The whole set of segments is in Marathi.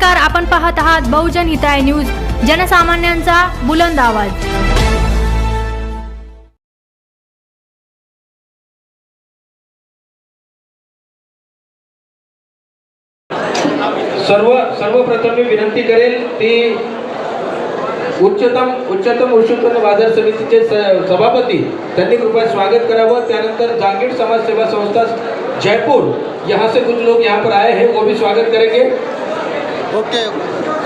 नमस्कार आपण पाहत आहात बहुजन हिताय न्यूज जनसामान्यांचा बुलंद आवाज. सर्व सर्वप्रथम मी विनंती करेल ती उच्चतम उच्चतम कृषी उत्पन्न बाजार समितीचे सभापती त्यांनी कृपया स्वागत करावं. त्यानंतर जांगीर समाज सेवा संस्था जयपुर यहाँ से कुछ लोग यहाँ पर आए हैं वो भी स्वागत करेंगे. ओके.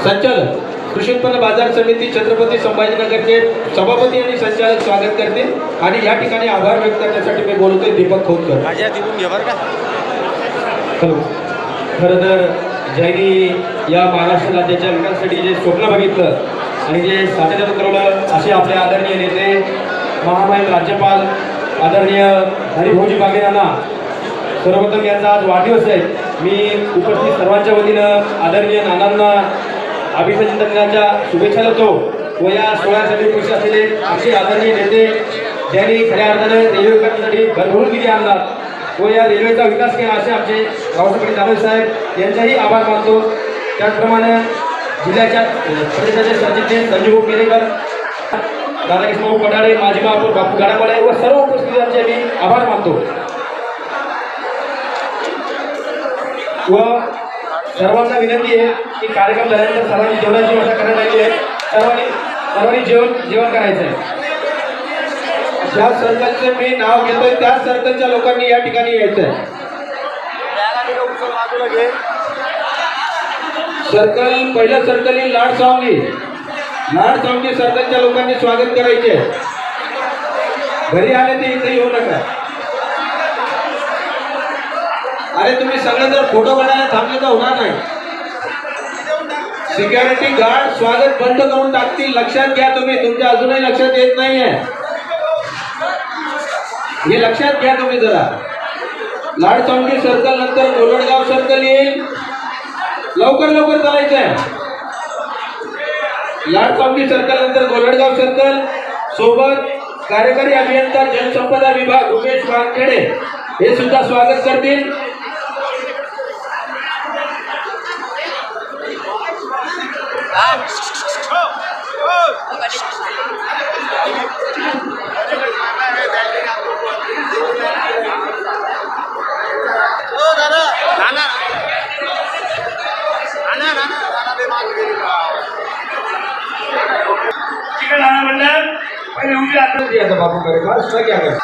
संचालक कृषी उत्पन्न बाजार समिती छत्रपती संभाजीनगरचे सभापती आणि संचालक स्वागत करतील आणि या ठिकाणी आभार व्यक्त करण्यासाठी मी बोलतोय दीपक खोतकर. माझ्या घे बरं का? हॅलो खरं तर ज्यांनी या महाराष्ट्र राज्याच्या विकासासाठी जे स्वप्न बघितलं आणि जे सातत्यानं करवलं असे आपले आदरणीय नेते महामहिम राज्यपाल आदरणीय हरिभाऊजी बागे यांना सर्वप्रथम यांचा आज वाढदिवस आहे. मी उपस्थित सर्वांच्या वतीनं आदरणीय नानांना अभिषेक दिनाच्या शुभेच्छा देतो व या सोहळ्यासाठी उपस्थित असलेले असे आदरणीय नेते ज्यांनी खऱ्या अर्थाने रेल्वे विकासासाठी भरभरून निधी आणला व या रेल्वेचा विकास केला असे आमचे रावसाहेब दानवे साहेब यांचाही आभार मानतो. त्याचप्रमाणे जिल्ह्याच्या प्रदेशाचे सरचिटणीस संजीव केलेकर दादाकृष्ण भाऊ कडाळे माजी महापौर बापू गाडापाडे व सर्व उपस्थितांचे मी आभार मानतो. व सर्वांना विनंती आहे की कार्यक्रम झाल्यानंतर सर्वांनी जेवणाची व्यवस्था करण्यात आली आहे सर्वांनी सर्वांनी जेवण जेवण करायचं आहे ज्या सर्कलचे मी नाव घेतोय त्या सर्कलच्या लोकांनी या ठिकाणी यायचं आहे सर्कल पहिलं सर्कल येईल लाड सावंगी. लाड सावंगी सर्कलच्या लोकांनी स्वागत करायचे घरी आले ते इथे येऊ नका. अरे तुम्ही सगळे जर फोटो काढायला थांबले तर होणार नाही. सिक्युरिटी गार्ड स्वागत बंद करून टाकतील. लक्षात घ्या तुम्ही. तुमच्या अजूनही लक्षात येत नाहीये. हे लक्षात घ्या तुम्ही जरा. लाड चौंकी सर्कल नंतर कोलडगाव सर्कल येईल. लवकर लवकर चालायचं आहे लाड चौकी सर्कल नंतर कोलडगाव सर्कल सोबत कार्यकारी अभियंता जनसंपदा विभाग उमेश वानखेडे. हे सुद्धा स्वागत करतील. मेरे पास मैं क्या करूं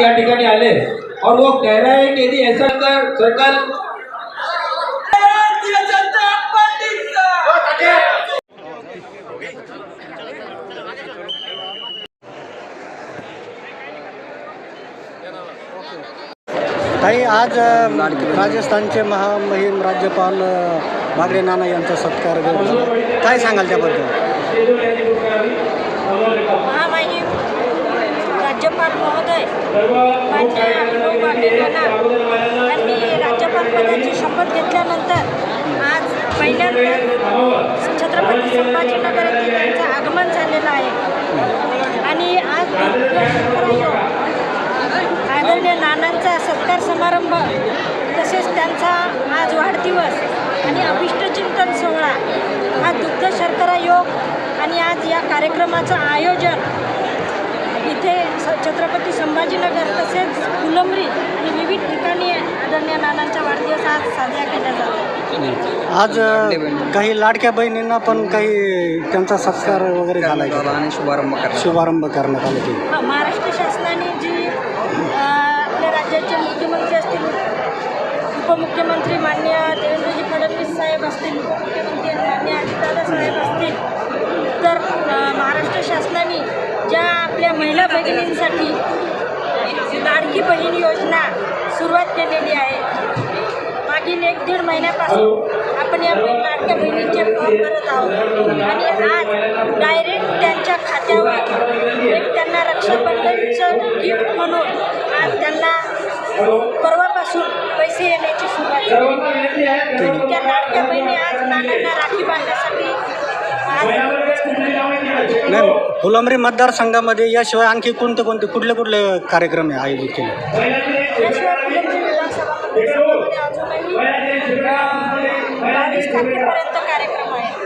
या ठिकाणी आले. और वो कह रहा है कि यदि ऐसा कर सरकार ताई आज राजस्थानचे महामहिम राज्यपाल अ, बागडे नाना यांचा सत्कार. काय सांगाल त्याबद्दल? महामाहिम राज्यपाल महोदय मान्य अनुभव बागेकरांना यांनी राज्यपाल पदाची शपथ घेतल्यानंतर आज पहिल्यांदा छत्रपती संभाजीनगर येथे त्यांचं आगमन झालेलं आहे. आणि आज आदरणीय नानांचा सत्कार समारंभ तसेच त्यांचा आज वाढदिवस आणि अभिष्टचिंतन सोहळा हा दुग्ध शर्करा योग आणि आज या कार्यक्रमाचं आयोजन इथे स छत्रपती संभाजीनगर तसेच फुलंब्री आणि विविध ठिकाणी आदरणीय नानांचा वाढदिवस आज साजरा केला जातो आज काही लाडक्या बहिणींना पण काही त्यांचा सत्कार वगैरे झाला आणि शुभारंभ करा शुभारंभ करण्यात आला हा, महाराष्ट्र शासनाने जी अ, आपल्या राज्याचे मुख्यमंत्री असतील उपमुख्यमंत्री मान्य देवेंद्रजी फडणवीस साहेब असतील उपमुख्यमंत्री मान्य अजितदादा साहेब असतील तर महाराष्ट्र शासनाने ज्या आपल्या महिला भगिनींसाठी लाडकी बहीण योजना सुरुवात केलेली आहे मागील एक दीड महिन्यापासून आपण या लाडक्या बहिणींचे फॉर्म भरत आहोत. आणि आज डायरेक्ट त्यांच्या खात्यावर एक त्यांना रक्षाबंधनचं गिफ्ट म्हणून आज त्यांना परवापासून पैसे आणि त्या लाडक्या बहिणी आज नानांना राखी बांधण्यासाठी आज उपस्थित आहेत. नाही फुलंब्री मतदारसंघामध्ये याशिवाय आणखी कोणते कोणते कुठले कुठले कार्यक्रम आयोजित केले याशिवाय फुलंब्री विधानसभा मतदारसंघामध्ये अजूनही अ, बावीस तारखेपर्यंत कार्यक्रम आहे